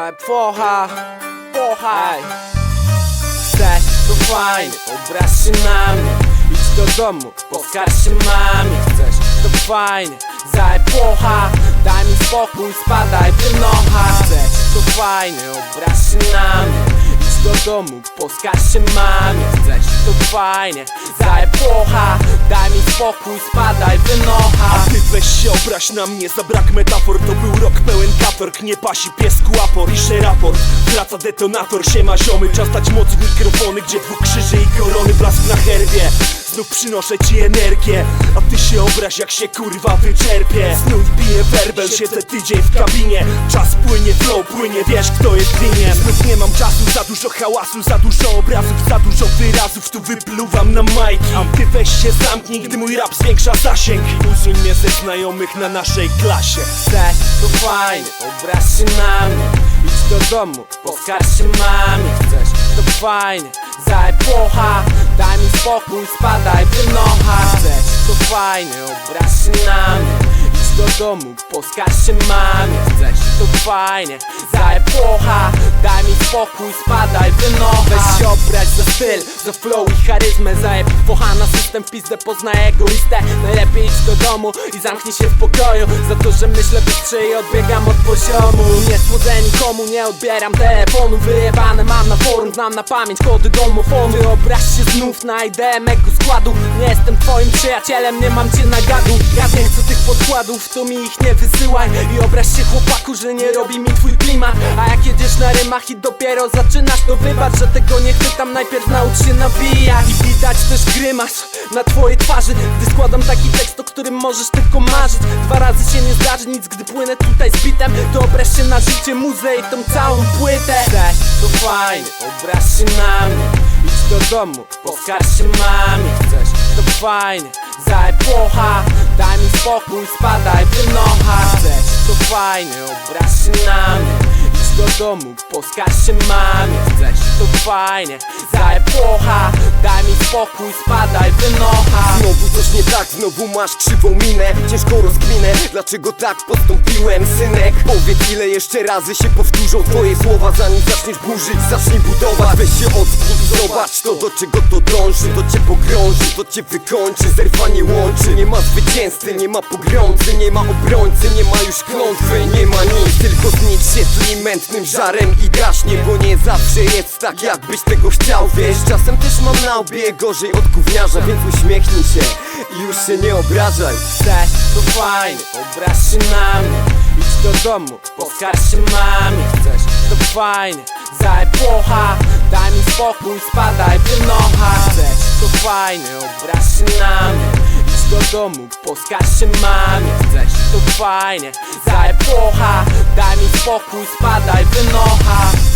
za epocha Pocha Ej. Chcesz, to fajnie, obraź się na mnie. Idź do domu, poskarż się mamie. Chcesz, to fajnie, za epocha Daj mi spokój, spadaj, wynocha Chcesz, to fajnie, obraź się na mnie do domu, poskarż się mamie. Chcesz, to fajnie, za epocha Daj mi spokój, spadaj, wynocha A ty weź się obraź na mnie za brak metafor. To był rok pełen katorg, nie pasi piesku apor Piszę raport, wraca detonator Siema ziomy, czas dać moc mikrofony Gdzie dwóch krzyży i korony, blask na herbie. Znów przynoszę ci energię A ty się obraź jak się kurwa wyczerpie. Znów biję werbel, siedzę tydzień w kabinie. Czas płynie, flow płynie, wiesz kto jest winien Znów nie mam czasu, za dużo hałasu Za dużo obrazów, za dużo wyrazów Tu wypluwam na majki. A ty weź się zamknij, gdy mój rap zwiększa zasięg. Usuń mnie ze znajomych na naszej klasie. Chcesz, to fajnie, obraź się na mnie Idź do domu, poskarż się mamie. Chcesz, to fajnie, za epocha Daj mi spokój, spadaj, wynocha Chcesz, to fajnie, obraź się na mnie do domu, poskarż się mamie Chcesz, to fajnie, za epocha Daj mi spokój, spadaj, wynocha Weź się obrać za styl, za flow i charyzmę. Za epocha na system pizdę pozna egoistę. Najlepiej idź do domu i zamknij się w pokoju. Za to, że myślę bystrzy i odbiegam od poziomu. Nie słodzę nikomu, nie odbieram telefonu. Wyjebane mam na forum, znam na pamięć kody domofonu Wyobraź się znów na ideę mego składu. Nie jestem twoim przyjacielem, nie mam cię na gadu. Ja nie chcę tych podkładów, to mi ich nie wysyłaj. I obraź się chłopaku, że nie robi mi twój klimat. A jak jedziesz na rymach i dopiero zaczynasz to wybacz Że tego nie chwytam, najpierw naucz się nawijać I widać też grymas na twojej twarzy. Gdy składam taki tekst, o którym możesz tylko marzyć. Dwa razy się nie zdarzy nic, gdy płynę tutaj z bitem. To obraź się na życie, muzę i tą całą płytę. Chcesz, to fajnie, obraź się na mnie. Idź do domu, poskarż się mamie. Chcesz, to fajnie, za epocha spokój, spadaj, wynocha Chcesz, to fajnie, obraź się na mnie Idź do domu, poskarż się mamie. Chcesz, to fajnie, za epocha Daj mi spokój, spadaj, wynocha. Znowu coś nie tak, znowu masz krzywą minę. Ciężko rozkminę, dlaczego tak postąpiłem Synek, powiedz ile jeszcze razy się powtórzą Twoje słowa zanim zaczniesz burzyć Zacznij budować, weź się ocknij i zobacz To do czego to dąży, to cię pogrąży To cię wykończy, zerwanie łączy. Nie ma zwycięzcy, nie ma pogromcy Nie ma obrońcy, nie ma już klątwy Nie ma nic, tylko znicz się tli mętnym żarem i gaśnie Bo nie zawsze jest tak jakbyś tego chciał, wiesz? Czasem też mam na łbie gorzej od gówniarza Więc uśmiechnij się i już się nie obrażaj. Chcesz, to fajnie, obraź się na mnie. Idź do domu, poskarż się mamie. Chcesz, to fajnie, za epocha Daj mi spokój, spadaj, wynocha Chcesz, to fajnie, obraź się na mnie. Do domu, poskarż się mamie. Chcesz, to fajnie, za epocha Daj mi spokój, spadaj, wynocha